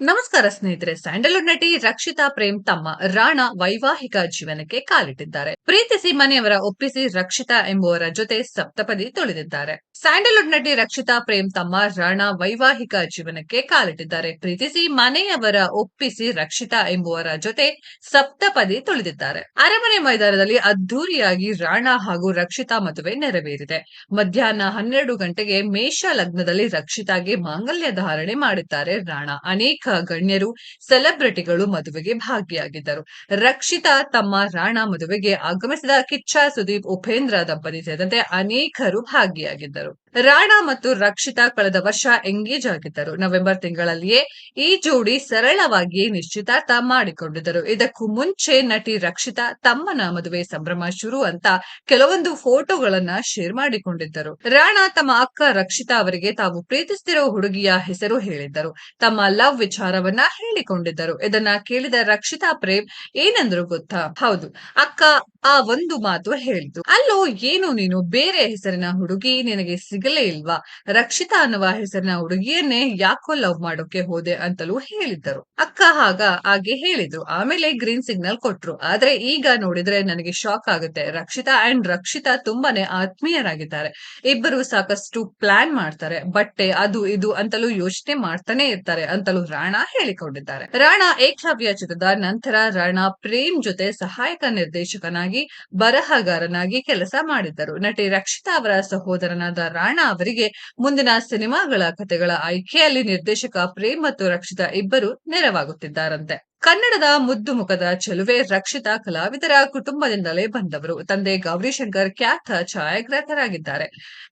ನಮಸ್ಕಾರ ಸ್ನೇಹಿತರೆ, ಸ್ಯಾಂಡಲ್ವುಡ್ ನಟಿ ರಕ್ಷಿತಾ ಪ್ರೇಮ್ ತಮ್ಮ ರಾಣಾ ವೈವಾಹಿಕ ಜೀವನಕ್ಕೆ ಕಾಲಿಟ್ಟಿದ್ದಾರೆ. ಪ್ರೀತಿಸಿ ಮನೆಯವರ ಒಪ್ಪಿಸಿ ರಕ್ಷಿತಾ ಎಂಬುವರ ಜೊತೆ ಸಪ್ತಪದಿ ತುಳಿದಿದ್ದಾರೆ. ಸ್ಯಾಂಡಲ್ವುಡ್ ನಟಿ ರಕ್ಷಿತಾ ಪ್ರೇಮ್ ತಮ್ಮ ರಾಣಾ ವೈವಾಹಿಕ ಜೀವನಕ್ಕೆ ಕಾಲಿಟ್ಟಿದ್ದಾರೆ. ಪ್ರೀತಿಸಿ ಮನೆಯವರ ಒಪ್ಪಿಸಿ ರಕ್ಷಿತಾ ಎಂಬುವರ ಜೊತೆ ಸಪ್ತಪದಿ ತುಳಿದಿದ್ದಾರೆ. ಅರಮನೆ ಮೈದಾನದಲ್ಲಿ ಅದ್ದೂರಿಯಾಗಿ ರಾಣಾ ಹಾಗೂ ರಕ್ಷಿತಾ ಮದುವೆ ನೆರವೇರಿದೆ. ಮಧ್ಯಾಹ್ನ ಹನ್ನೆರಡು ಗಂಟೆಗೆ ಮೇಷ ಲಗ್ನದಲ್ಲಿ ರಕ್ಷಿತಾಗೆ ಮಾಂಗಲ್ಯ ಧಾರಣೆ ಮಾಡಿದ್ದಾರೆ ರಾಣಾ. ಅನೇಕ ಗಣ್ಯರು ಸೆಲೆಬ್ರಿಟಿಗಳು ಮದುವೆಗೆ ಭಾಗಿಯಾಗಿದ್ದರು. ರಕ್ಷಿತಾ ತಮ್ಮ ರಾಣಾ ಮದುವೆಗೆ ಆಗಮಿಸಿದ ಕಿಚ್ಚ ಸುದೀಪ್ ಉಪೇಂದ್ರ ದಂಪತಿ ಸೇರಿದಂತೆ ಅನೇಕರು ಭಾಗಿಯಾಗಿದ್ದರು. ರಾಣಾ ಮತ್ತು ರಕ್ಷಿತಾ ಕಳೆದ ವರ್ಷ ಎಂಗೇಜ್ ಆಗಿದ್ದರು. ನವೆಂಬರ್ ತಿಂಗಳಲ್ಲಿಯೇ ಈ ಜೋಡಿ ಸರಳವಾಗಿ ನಿಶ್ಚಿತಾರ್ಥ ಮಾಡಿಕೊಂಡಿದ್ದರು. ಇದಕ್ಕೂ ಮುಂಚೆ ನಟಿ ರಕ್ಷಿತಾ ತಮ್ಮನ ಮದುವೆ ಸಂಭ್ರಮ ಶುರು ಅಂತ ಕೆಲವೊಂದು ಫೋಟೋಗಳನ್ನ ಶೇರ್ ಮಾಡಿಕೊಂಡಿದ್ದರು. ರಾಣಾ ತಮ್ಮ ಅಕ್ಕ ರಕ್ಷಿತಾ ಅವರಿಗೆ ತಾವು ಪ್ರೀತಿಸುತ್ತಿರುವ ಹುಡುಗಿಯ ಹೆಸರು ಹೇಳಿದ್ದರು. ತಮ್ಮ ಲವ್ ವಿಚಾರವನ್ನ ಹೇಳಿಕೊಂಡಿದ್ದರು. ಇದನ್ನ ಕೇಳಿದ ರಕ್ಷಿತಾ ಪ್ರೇಮ್, ಏನಂದ್ರು ಗೊತ್ತಾ? ಹೌದು. ಅಕ್ಕ ಆ ಒಂದು ಮಾತು ಹೇಳಿದ್ದು. ಅಲ್ಲೋ, ಏನು ನೀನು? ಬೇರೆ ಹೆಸರಿನ ಹುಡುಗಿ ನಿನಗೆ ಸಿಗಲೇ ಇಲ್ವಾ? ರಕ್ಷಿತಾ ಅನ್ನುವ ಹೆಸರಿನ ಹುಡುಗಿಯನ್ನೇ ಯಾಕೋ ಲವ್ ಮಾಡೋಕೆ ಹೋದೆ ಅಂತಲೂ ಹೇಳಿದ್ದರು. ಅಕ್ಕ ಆಗ ಹಾಗೆ ಹೇಳಿದ್ರು. ಆಮೇಲೆ ಗ್ರೀನ್ ಸಿಗ್ನಲ್ ಕೊಟ್ರು. ಆದ್ರೆ ಈಗ ನೋಡಿದ್ರೆ ನನಗೆ ಶಾಕ್ ಆಗುತ್ತೆ. ರಕ್ಷಿತಾ ಅಂಡ್ ರಕ್ಷಿತಾ ತುಂಬಾನೇ ಆತ್ಮೀಯರಾಗಿದ್ದಾರೆ. ಇಬ್ಬರು ಸಾಕಷ್ಟು ಪ್ಲಾನ್ ಮಾಡ್ತಾರೆ. ಬಟ್ಟೆ, ಅದು ಇದು ಅಂತಲೂ ಯೋಚನೆ ಮಾಡ್ತಾನೆ ಇರ್ತಾರೆ ಅಂತಲೂ ರಾಣಾ ಹೇಳಿಕೊಂಡಿದ್ದಾರೆ. ರಾಣಾ ಏಕಲವ್ಯ ಚಿತ್ರದ ನಂತರ ರಾಣಾ ಪ್ರೇಮ್ ಜೊತೆ ಸಹಾಯಕ ನಿರ್ದೇಶಕನಾಗಿ, ಬರಹಗಾರನಾಗಿ ಕೆಲಸ ಮಾಡಿದ್ದರು. ನಟಿ ರಕ್ಷಿತಾ ಅವರ ಸಹೋದರನಾದ ರಾಣಾ ಅವರಿಗೆ ಮುಂದಿನ ಸಿನಿಮಾಗಳ ಕಥೆಗಳ ಆಯ್ಕೆಯಲ್ಲಿ ನಿರ್ದೇಶಕ ಪ್ರೇಮ್ ಮತ್ತು ರಕ್ಷಿತಾ ಇಬ್ಬರು ನೆರವಾಗುತ್ತಿದ್ದಾರಂತೆ. ಕನ್ನಡದ ಮುದ್ದು ಮುಖದ ಚೆಲುವೆ ರಕ್ಷಿತಾ ಕಲಾವಿದರ ಕುಟುಂಬದಿಂದಲೇ ಬಂದವರು. ತಂದೆ ಗೌರಿಶಂಕರ್ ಖ್ಯಾತ ಛಾಯಾಗ್ರಾಹಕರಾಗಿದ್ದಾರೆ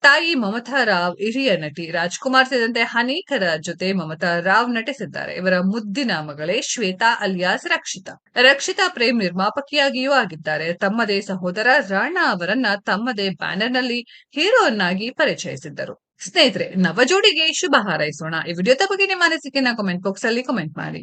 ತಾಯಿ ಮಮತಾ ರಾವ್, ಹಿರಿಯ ನಟಿ ರಾಜ್ಕುಮಾರ್ ಸೇರಿದಂತೆ ಅನೇಕರ ಜೊತೆ ಮಮತಾ ರಾವ್ ನಟಿಸಿದ್ದಾರೆ. ಇವರ ಮುದ್ದಿನ ಮಗಳೇ ಶ್ವೇತಾ ಅಲಿಯಾಸ್ ರಕ್ಷಿತಾ. ರಕ್ಷಿತಾ ಪ್ರೇಮ್ ನಿರ್ಮಾಪಕಿಯಾಗಿಯೂ ಆಗಿದ್ದಾರೆ. ತಮ್ಮದೇ ಸಹೋದರ ರಾಣಾ ಅವರನ್ನ ತಮ್ಮದೇ ಬ್ಯಾನರ್ನಲ್ಲಿ ಹೀರೋನ್ನಾಗಿ ಪರಿಚಯಿಸಿದ್ದರು. ಸ್ನೇಹಿತರೆ ನವ ಜೋಡಿಗೆ ಶುಭ ಹಾರೈಸೋಣ. ಈ ವಿಡಿಯೋದ ಬಗ್ಗೆ ನಿಮ್ಮ ಅನಿಸಿಕೆನ ಕಾಮೆಂಟ್ ಬಾಕ್ಸ್ ಅಲ್ಲಿ ಕಮೆಂಟ್ ಮಾಡಿ.